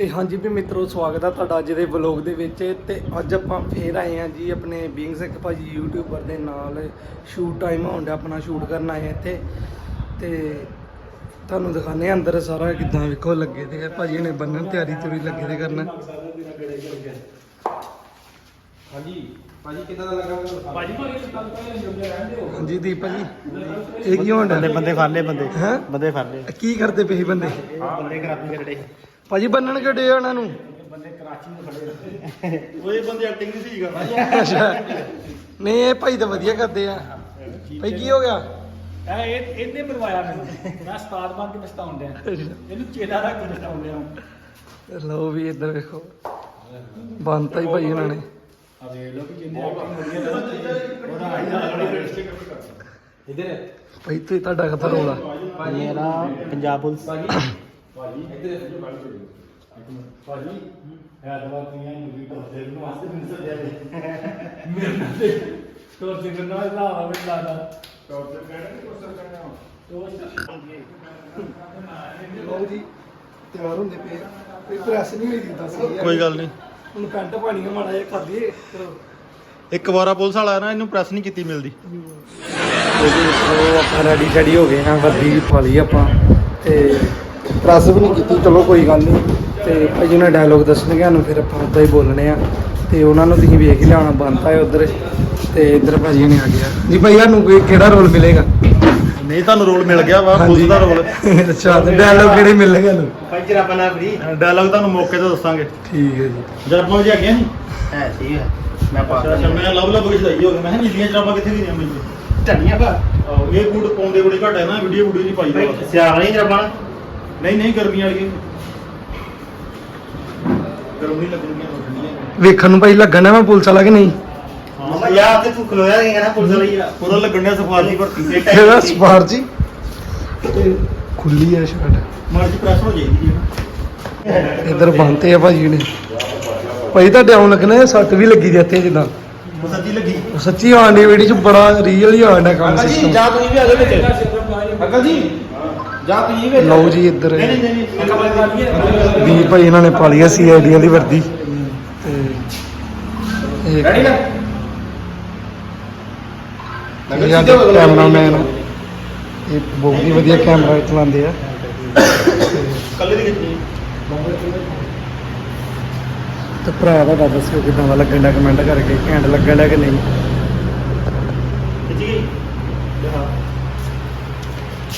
ਤੇ ਹਾਂਜੀ ਵੀ ਮਿੱਤਰੋ ਸਵਾਗਤ ਹੈ ਤੁਹਾਡਾ ਅੱਜ ਦੇ ਵਲੌਗ ਦੇ ਵਿੱਚ ਤੇ ਅੱਜ ਆਪਾਂ ਫੇਰ ਆਏ ਹਾਂ ਜੀ ਆਪਣੇ ਬੀਇੰਗ ਸਿੱਖ ਭਾਜੀ ਯੂਟਿਊਬਰ ਦੇ ਨਾਲ ਸ਼ੂਟ ਟਾਈਮ ਹੁੰਦਾ ਆਪਣਾ ਸ਼ੂਟ ਕਰਨ ਆਏ ਹਾਂ ਇੱਥੇ। ਤੇ ਤੁਹਾਨੂੰ ਦਿਖਾਣੇ ਆ ਅੰਦਰ ਸਾਰਾ ਕਿੱਦਾਂ ਵੇਖੋ ਲੱਗੇ ਤੇ ਆ। ਭਾਜੀ ਨੇ ਬੰਨਣ ਤਿਆਰੀ ਤੁਰੀ ਲੱਗੇ ਤੇ ਕਰਨ। ਹਾਂਜੀ ਭਾਜੀ ਕਿੱਦਾਂ ਦਾ ਲੱਗਾ ਭਾਜੀ ਭਾਜੀ ਕੱਲ ਪਹਿਲੇ ਜੁੜੇ ਰਹਿੰਦੇ ਹੋ ਹਾਂਜੀ ਦੀਪ ਭਾਜੀ ਇਹ ਕੀ ਹੋਣ ਬੰਦੇ ਬੰਦੇ ਫੜ ਲਏ ਬੰਦੇ। ਹੈਂ? ਬੰਦੇ ਫੜ ਲਏ। ਕੀ ਕਰਦੇ ਪਏ ਬੰਦੇ? ਬੰਦੇ ਖਰਾਬੀ ਕਰਦੇ। ਭਾਜੀ ਬੰਨਣ ਕਿਹੜੇ ਆ ਉਹਨਾਂ ਨੂੰ? ਬੰਦੇ ਕਰਾਚੀ ਨੂੰ ਫੜੇ ਉਹ ਇਹ ਬੰਦੇ ਐਕਟਿੰਗ ਨਹੀਂ ਸੀ ਕਰਦਾ ਅੱਛਾ। ਨਹੀਂ ਇਹ ਭਾਈ ਤਾਂ ਵਧੀਆ ਕਰਦੇ ਆ। ਭਾਈ ਕੀ ਹੋ ਗਿਆ? ਇਹ ਇਹ- ਇਹਨੇ ਮਰਵਾਇਆ ਮੈਨੂੰ। ਮੈਂ ਉਸਤਾਦ ਬਣ ਕੇ ਪਛਤਾਉਣ ਡਿਆ। ਇਹਨੂੰ ਚੇਲਾ ਰੱਖ ਕੇ ਪਛਤਾਉਣ ਡਿਆ ਲਓ ਵੀ ਇੱਧਰ ਵੇਖੋ। ਬੰਨਤਾ ਹੀ ਭਾਈ ਉਹਨਾਂ ਨੇ। ਆ ਵੇਖ ਲਓ ਕਿ ਐਕਟਿੰਗ ਵਧੀਆ ਉਹਦਾ ਆਈ ਇਧਰ। ਭਾਈ ਤੁਸੀਂ ਤੁਹਾਡਾ ਕਥਾ ਰੋਲਾ? ਮੇਰਾ ਪੰਜਾਬ ਪੁਲਿਸ। ਭਾਜੀ। ਇੱਧਰ ਭਾਜੀ ਇਹ ਦਵਾ ਪੀਆਂ ਨੂੰ ਡੋਸੇ ਨੂੰ ਵਾਸਤੇ ਮੈਨੂੰ ਸੱਜਿਆ ਦੇ ਮੇਰੇ ਨਾਲ ਤੇ ਤੋਰ ਤੇ ਕਰਨਾ ਲਾਵਾ ਮੈਂ ਲਾਦਾ ਤੋਰ ਤੇ ਕਹਿਣਾ ਕੋਸਰ ਕਰਨਾ ਲਓ ਜੀ ਤਿਆਰ ਹੁੰਦੇ ਪਏ। ਆ। ਕੋਈ ਪ੍ਰੈਸ ਨਹੀਂ ਹੋਈ ਦੀ ਦੱਸ ਕੋਈ ਗੱਲ ਨਹੀਂ। ਹੁਣ ਪੈਂਟ ਪਾਣੀ ਆ ਮਾੜਾ ਜਿਹਾ ਖਾਦੀਏ ਇੱਕ ਵਾਰਾ ਪੁਲਿਸ ਵਾਲਾ ਨਾ ਇਹਨੂੰ ਪ੍ਰੈਸ ਨਹੀਂ ਕੀਤੀ ਮਿਲਦੀ। ਉਹ ਆਪਾਂ ਰੈਡੀ ਸ਼ੈਡੀ ਹੋ ਗਏ ਹਾਂ ਵਰਦੀ ਪਾ ਲਈ ਆਪਾਂ। ਤੇ ਪ੍ਰੈਸ ਵੀ ਨਹੀਂ ਕੀਤੀ ਚਲੋ ਕੋਈ ਗੱਲ ਨਹੀਂ। ਤੇ ਭਾਜੀ ਨੇ ਡਾਇਲੋਗ ਦੱਸਣਗੇ ਸਾਨੂੰ ਫਿਰ ਆਪਾਂ ਉੱਦਾਂ ਹੀ ਬੋਲਣੇ ਆ। ਤੇ ਉਹਨਾਂ ਨੂੰ ਤੁਸੀਂ ਵੇਖ ਹੀ ਲਿਆਉਣਾ ਬੰਤਾ ਹੈ ਉਧਰ। ਤੇ ਇੱਧਰ ਭਾਜੀ ਨੇ ਆ ਗਿਆ ਜੀ ਭਾਈ ਸਾਨੂੰ ਕੋਈ ਕਿਹੜਾ ਰੋਲ ਮਿਲੇਗਾ? ਨਹੀਂ ਤੁਹਾਨੂੰ ਰੋਲ ਮਿਲ ਗਿਆ ਵਾ ਪੁਲਿਸ ਦਾ ਰੋਲ ਅੱਛਾ ਤੇ ਡਾਇਲੋਗ ਕਿਹੜੇ ਮਿਲਣਗੇ ਸਾਨੂੰ? ਪੰਜ ਰਪਨਾ ਫਰੀ ਡਾਇਲੌਗ ਤੁਹਾਨੂੰ ਮੌਕੇ ਤੇ ਦੱਸਾਂਗੇ। ਠੀਕ ਹੈ ਜੀ। ਜਰਮਨ ਜੀ ਅੱਗੇ ਨਹੀਂ ਹੈ ਠੀਕ ਹੈ। ਮੈਂ ਪਾ ਅੱਛਾ ਮੈਂ ਲਵ ਲਵ ਕੇ ਸਹੀ ਹੋ ਗਿਆ ਮੈਂ ਕਿਹਾ ਨੀਲੀਆਂ ਜਰਾਬਾਂ ਕਿੱਥੇ ਗਈਆਂ ਮੈਨੂੰ ਆਹੋ, ਇਹ ਬੂਟ ਪਾਉਂਦੇ ਬੜੀ ਘੱਟ ਹੈ ਨਾ ਵੀਡੀਓ ਵੀਡੀਓ ਨਹੀਂ ਪਾਈਦਾ ਵਾ। ਸਿਆਲ ਨਹੀਂ ਜਰਬਾਨ ਨਹੀਂ ਨਹੀਂ ਗਰਮੀਆਂ ਵਾਲੀਆਂ। ਗਰਮੀ ਲੱਗਣਗੀਆਂ ਠੰਡੀਆਂ ਵੇਖਣ ਨੂੰ ਭਾਈ ਲੱਗਣਾ ਮੈਂ ਪੁਲਿਸ ਵਾਲਾ ਕਿ ਨਹੀਂ? ਮਮਾ ਯਾਰ ਤੇ ਤੂੰ ਖਲੋਇਆ ਨਹੀਂ ਨਾ ਪੁਲਿਸ ਲਈ ਪੂਰਾ ਲੱਗਣਿਆ ਸਫਾਰੀ ਭਰਤੀ ਇਹਦਾ ਸਪਾਰ ਜੀ। ਤੇ ਖੁੱਲੀ ਹੈ ਸ਼ਰਟ। ਮਰਜ਼ੀ ਪ੍ਰੈਸ ਹੋ ਜਾਏਗੀ ਜੀ। ਇੱਧਰ ਬੰਨਤੇ ਆ ਭਾਜੀ ਨੇ। ਭਾਈ ਤੁਹਾਡੇ ਆਉਣ ਲੱਗਣਾ ਸੱਟ ਵੀ ਲੱਗੀ ਜਾਂਦੇ ਜਿੱਦਾਂ। ਉਹ ਸੱਚੀ ਲੱਗੀ। ਉਹ ਸੱਚੀ ਆਉਣ ਦੀ ਵੀਡੀਓ ਚ ਬੜਾ ਰੀਅਲ ਹੀ ਆਉਣ ਦਾ ਕੰਮ ਅੰਕਲ ਜੀ ਸਿਸਟਮ ਜਾ ਤੁਸੀਂ ਵੀ ਆ ਜਾਓ ਵਿੱਚ। ਅੰਕਲ ਜੀ ਜਾ ਤੁਸੀਂ ਵੀ ਲਓ ਜੀ ਇੱਧਰ। ਨਹੀਂ ਨਹੀਂ ਨਹੀਂ ਵੀ ਭਾਈ ਇਹਨਾਂ ਨੇ ਪਾ ਲਈ ਸੀਆਈਡੀ ਦੀ ਵਰਦੀ। ਤੇ ਇਹ ਰੈਡੀ ਨਾ? ਇਹ ਸਾਡੇ ਕੈਮਰਾਮੈਨ। ਇਹ ਬਹੁਤ ਹੀ ਵਧੀਆ ਕੈਮਰਾ ਚਲਾਉਂਦੇ ਆ। ਕੱਲੇ ਦੀ ਕਿੰਨੀ ਤੇ ਭਰਾ ਦਾ ਦੱਸੋ ਕਿਦਾਂ ਦਾ ਲੱਗਣ ਦਾ ਕਮੈਂਟ ਕਰਕੇ ਘੈਂਟ ਲੱਗਣ ਦਾ ਕਿ ਨਹੀਂ ਕਿੱਥੇ ਗਈ ਹਾਂ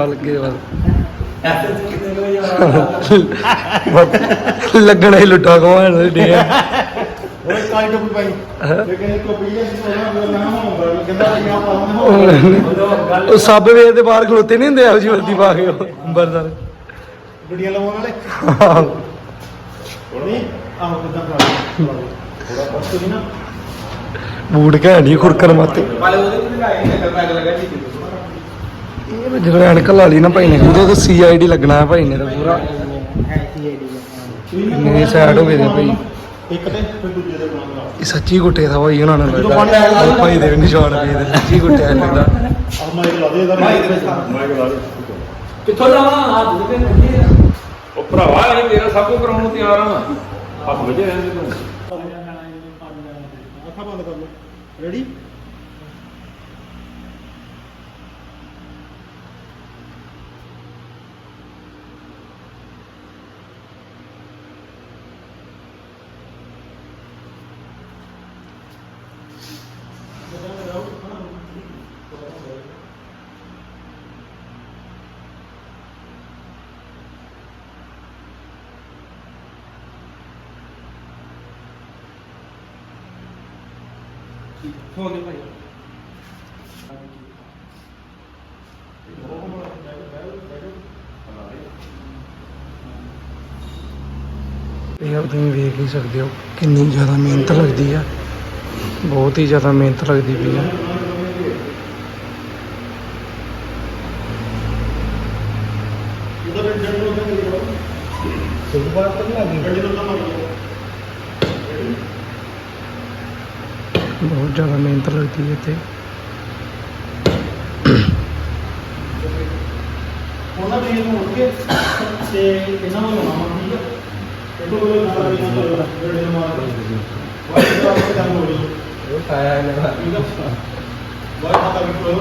ਆ ਲੱਗੇ ਵੱਲ। ਲੱਗਣਾ ਹੀ ਲੁੱਟਾ ਕਮਾਣ ਦੇ ਆ ਉਹ ਕਾਲੀ ਟੋਪੀ ਪਾਈ। ਲੇਕਿਨ ਇਹ ਟੋਪੀ ਜਿਹੜੀ ਸੋਨਾ ਮੇਰਾ ਨਾਮ ਹੋਊਗਾ ਕਹਿੰਦਾ ਯਾ ਪਾਉਣਾ ਉਹ ਸੱਬ ਵੇਚ ਦੇ ਬਾਹਰ ਖਲੋਤੇ ਨਹੀਂ ਹੁੰਦੇ ਇਹੋ ਜਿਹੀ ਵਰਦੀ ਪਾ ਕੇ ਉਹ ਅੰਬਰਸਰ। ਗੱਡੀਆਂ ਲਵਾਉਣ ਵਾਲੇ? ਨਹੀਂ ਆਹੋ ਕਿਦਾਂ ਕਰਾ ਥੋੜਾ ਬਸ ਨਹੀਂ ਨਾ। ਬੂਟ ਘੈਂਟ ਹੀ ਖੁਰਕਰ ਮਾਤੇ ਵਾਲੇ ਉਹਦੇ ਤੇ ਲਗਾਏ ਨੇ ਪੈਗ ਲਗਾ ਜੀ। ਵੀ ਜਦੋਂ ਐਨਕ ਲਾ ਲਈ ਨਾ ਭਾਈ ਨੇ। ਉਹਦੇ ਤੇ ਸੀਆਈਡੀ ਲੱਗਣਾ ਹੈ ਭਾਈ ਨੇ ਤਾਂ ਪੂਰਾ। ਇਹ ਸਾਈਡ ਹੋ ਗਏ ਦੇ ਭਾਈ। ਇੱਕ ਤੇ ਫਿਰ ਦੂਜੇ ਦੇ ਬਣਾ ਇਹ ਸੱਚੀ ਗੁੱਟੇ ਦਾ ਭਾਈ ਉਹਨਾਂ ਨੂੰ ਜਦੋਂ ਲੱਗਦਾ। ਭਾਈ ਦੇ ਨਿਸ਼ਾਨ ਪਏ ਦੇ ਸੱਚੀ ਗੁੱਟੇ ਆ ਲੱਗਦਾ। ਆਹ ਮਾਈਕ ਲਾ ਦੇ ਇਹਦਾ ਮਾਈਕ ਲਾ ਦੇ ਕਿੱਥੋਂ ਜਾਵਾਂ ਆ। ਦੁੱਧ ਤੇ ਉਹ ਭਰਾਵਾ ਇਹ ਮੇਰਾ ਸਭ ਕੁਝ ਕਰਾਉਣ ਨੂੰ ਤਿਆਰ ਹਾਂ ਹੱਥ ਵਜੇ ਰਹਿੰਦੇ ਤੂੰ ਅੱਖਾਂ ਬੰਦ ਕਰ ਲਓ। ਰੈਡੀ ਫੋਨ ਦੇ ਭਾਈ। ਇਹ ਆਪ ਤੁਸੀਂ ਵੇਖ ਹੀ ਸਕਦੇ ਹੋ ਕਿੰਨੀ ਜ਼ਿਆਦਾ ਮਿਹਨਤ ਲੱਗਦੀ ਆ। ਬਹੁਤ ਹੀ ਜ਼ਿਆਦਾ ਮਿਹਨਤ ਲੱਗਦੀ ਪਈ ਆ। ਬਹੁਤ ਜ਼ਿਆਦਾ ਮਿਹਨਤ ਲੱਗਦੀ ਹੈ ਇੱਥੇ। ਉਹਨਾਂ ਦੇ ਨੂੰ ਉੱਠ ਕੇ ਤੇ ਇਹਨਾਂ ਨੂੰ ਲਾਉਣਾ ਠੀਕ ਹੈ ਇਹ ਤੋਂ ਨਾਲ ਇਹਨਾਂ ਨੂੰ ਜਿਹੜੇ ਨੂੰ ਮਾਰ ਵਾਹ ਇਹ ਕੰਮ ਹੋ ਗਿਆ ਉਹ ਖਾਇਆ ਇਹਨੇ ਦਾ। ਠੀਕ ਹੈ ਵਾਹ ਖਾਤਾ ਵੀ ਕੋਲ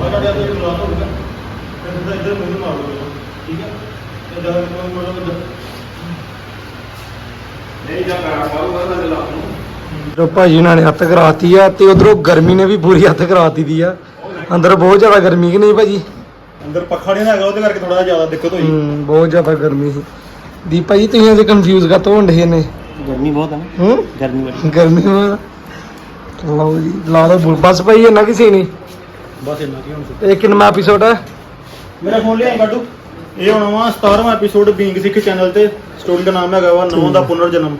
ਵਾਹ ਦਾ ਤੇ ਕੋਲ ਹੋਊਗਾ ਤੇ ਸਿੱਧਾ ਇੱਧਰ ਮੈਨੂੰ ਮਾਰ ਲਓ ਠੀਕ ਹੈ ਤੇ ਜਦ ਕੋਈ ਕੋਲ ਨਹੀਂ ਜਾ ਕਰਾ ਪਾਊਗਾ ਨਾ ਨੂੰ। ਜੋ ਭਾਜੀ ਉਹਨਾਂ ਨੇ ਹੱਥ ਕਰਾਤੀ ਆ ਤੇ ਉਧਰੋਂ ਗਰਮੀ ਨੇ ਵੀ ਪੂਰੀ ਹੱਥ ਕਰਾਤੀ ਦੀ ਆ। ਅੰਦਰ ਬਹੁਤ ਜ਼ਿਆਦਾ ਗਰਮੀ ਕਿ ਨਹੀਂ ਭਾਜੀ? ਅੰਦਰ ਪੱਖਾ ਨਹੀਂ ਹੈਗਾ ਉਹਦੇ ਕਰਕੇ ਥੋੜਾ ਜ਼ਿਆਦਾ ਦਿੱਕਤ ਹੋਈ। ਹੂੰ ਬਹੁਤ ਜ਼ਿਆਦਾ ਗਰਮੀ ਸੀ। ਦੀਪ ਭਾਜੀ ਤੁਸੀਂ ਅਜੇ ਕਨਫਿਊਜ਼ ਕਾ ਤੋਂ ਹੁੰਦੇ ਨੇ? ਗਰਮੀ ਬਹੁਤ ਹੈ ਨਾ। ਹੂੰ? ਗਰਮੀ ਬੜੀ। ਗਰਮੀ ਬਹੁਤ ਲਓ ਜੀ ਲਾ ਦੋ ਬੁਲ। ਬਸ ਭਾਈ ਇਹਨਾਂ ਕਿਸੇ ਨਹੀਂ ਬਸ ਇੰਨਾ ਕੀ ਹੁਣ ਇਹ ਕਿੰਨਾ ਐਪੀਸੋਡ ਹੈ ਮੇਰਾ ਫੋਨ ਲਿਆ ਗੱਡੂ ਇਹ ਹੋਣਾ ਵਾ 17ਵਾਂ ਐਪੀਸੋਡ ਬੀਂਗ ਸਿੱਖ ਚੈਨਲ ਤੇ। ਸਟੋਰੀ ਦਾ ਨਾਮ ਹੈਗਾ ਵਾ ਨੌਂ ਦਾ ਪੁਨਰ ਜਨਮ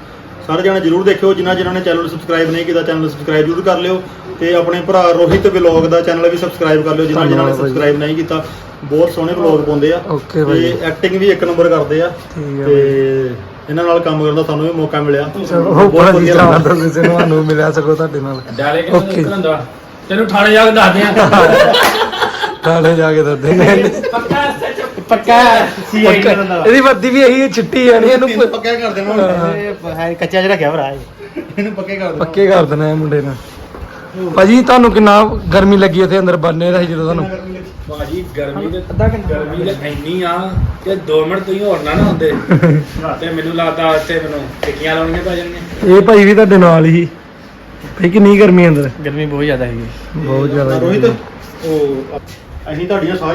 ਸਾਰੇ ਜਣੇ ਜਰੂਰ ਦੇਖਿਓ ਜਿਨ੍ਹਾਂ ਜਿਨ੍ਹਾਂ ਨੇ ਚੈਨਲ ਨੂੰ ਸਬਸਕ੍ਰਾਈਬ ਨਹੀਂ ਕੀਤਾ ਚੈਨਲ ਸਬਸਕ੍ਰਾਈਬ ਜਰੂਰ ਕਰ ਲਿਓ ਤੇ ਆਪਣੇ ਭਰਾ ਰੋਹਿਤ ਵਲੌਗ ਦਾ ਚੈਨਲ ਵੀ ਸਬਸਕ੍ਰਾਈਬ ਕਰ ਲਿਓ ਜਿਨ੍ਹਾਂ ਜਿਨ੍ਹਾਂ ਨੇ। ਸਬਸਕ੍ਰਾਈਬ ਨਹੀਂ ਕੀਤਾ। ਬਹੁਤ ਸੋਹਣੇ ਵਲੌਗ ਪਾਉਂਦੇ ਆ ਓਕੇ ਭਾਈ। ਤੇ ਐਕਟਿੰਗ ਵੀ ਇੱਕ ਨੰਬਰ ਕਰਦੇ ਆ ਠੀਕ ਤੇ ਇਹਨਾਂ ਨਾਲ ਕੰਮ ਕਰਨ ਦਾ ਸਾਨੂੰ ਵੀ ਮੌਕਾ ਮਿਲਿਆ। ਚਲੋ ਬਹੁਤ ਵਧੀਆ ਜਾਨ ਲੱਗਾ। ਦੋ ਕਿਸੇ ਨੂੰ ਮਿਲਿਆ ਸਕੋ ਤੁਹਾਡੇ ਨਾਲ। ਡਾਲੇ Okay. ਕਿਉਂ ਨਿਕਲਦਾ ਤੈਨੂੰ ਥਾਣੇ ਜਾ ਕੇ ਦੱਸ ਦਿਆਂ ਥਾਣੇ ਜਾ ਕੇ ਦੱਸਦੇ ਨੇ। ਪੱਕਾ ਪੱਕਾ ਸੀ ਆਈ ਪੱਕਾ- ਇਹਦੀ ਵਰਦੀ ਵੀ ਇਹੀ ਚਿੱਟੀ ਆ ਨਹੀਂ ਇਹਨੂੰ। ਪ- ਪੱਕਾ ਕਰ ਦੇਣਾ। ਹੁਣ ਇਹ ਹੈ ਕੱਚਾ ਜਿਹੜਾ ਰੱਖਿਆ ਭਰਾ ਇਹ। ਇਹਨੂੰ ਪੱਕੇ ਕਰ ਦੇਣਾ। ਪੱਕੇ ਕਰ ਦੇਣਾ ਇਹ ਮੁੰਡੇ ਨੇ। ਭਾਜੀ ਤੁਹਾਨੂੰ ਕਿੰਨਾ ਗਰਮੀ ਲੱਗੀ ਇੱਥੇ ਅੰਦਰ ਬੰਨੇ ਰਹੀ ਜਦੋਂ ਤੁਹਾਨੂੰ? ਬਾਜੀ ਗਰਮੀ ਦੇ ਗਰਮੀ ਦੇ ਇੰਨੀ ਆ ਕਿ 2 ਮਿੰਟ ਤੁਸੀਂ ਹੋਰ ਨਾ ਨਾ ਹੁੰਦੇ। ਤੇ ਮੈਨੂੰ ਲੱਗਦਾ ਇੱਥੇ ਮੈਨੂੰ ਟਿੱਕੀਆਂ ਲਾਉਣੀਆਂ ਪੈ ਜਾਣਗੀਆਂ। ਇਹ ਭਾਈ ਵੀ ਤੁਹਾਡੇ ਨਾਲ ਹੀ। ਭਾਈ ਕਿੰਨੀ ਗਰਮੀ ਅੰਦਰ? ਗਰਮੀ ਬਹੁਤ ਜ਼ਿਆਦਾ ਹੈਗੀ। ਬਹੁਤ ਜ਼ਿਆਦਾ ਰੋਹਿਤ। ਉਹ ਅਸੀਂ ਤੁਹਾਡੀਆਂ ਸਾਰੀਆਂ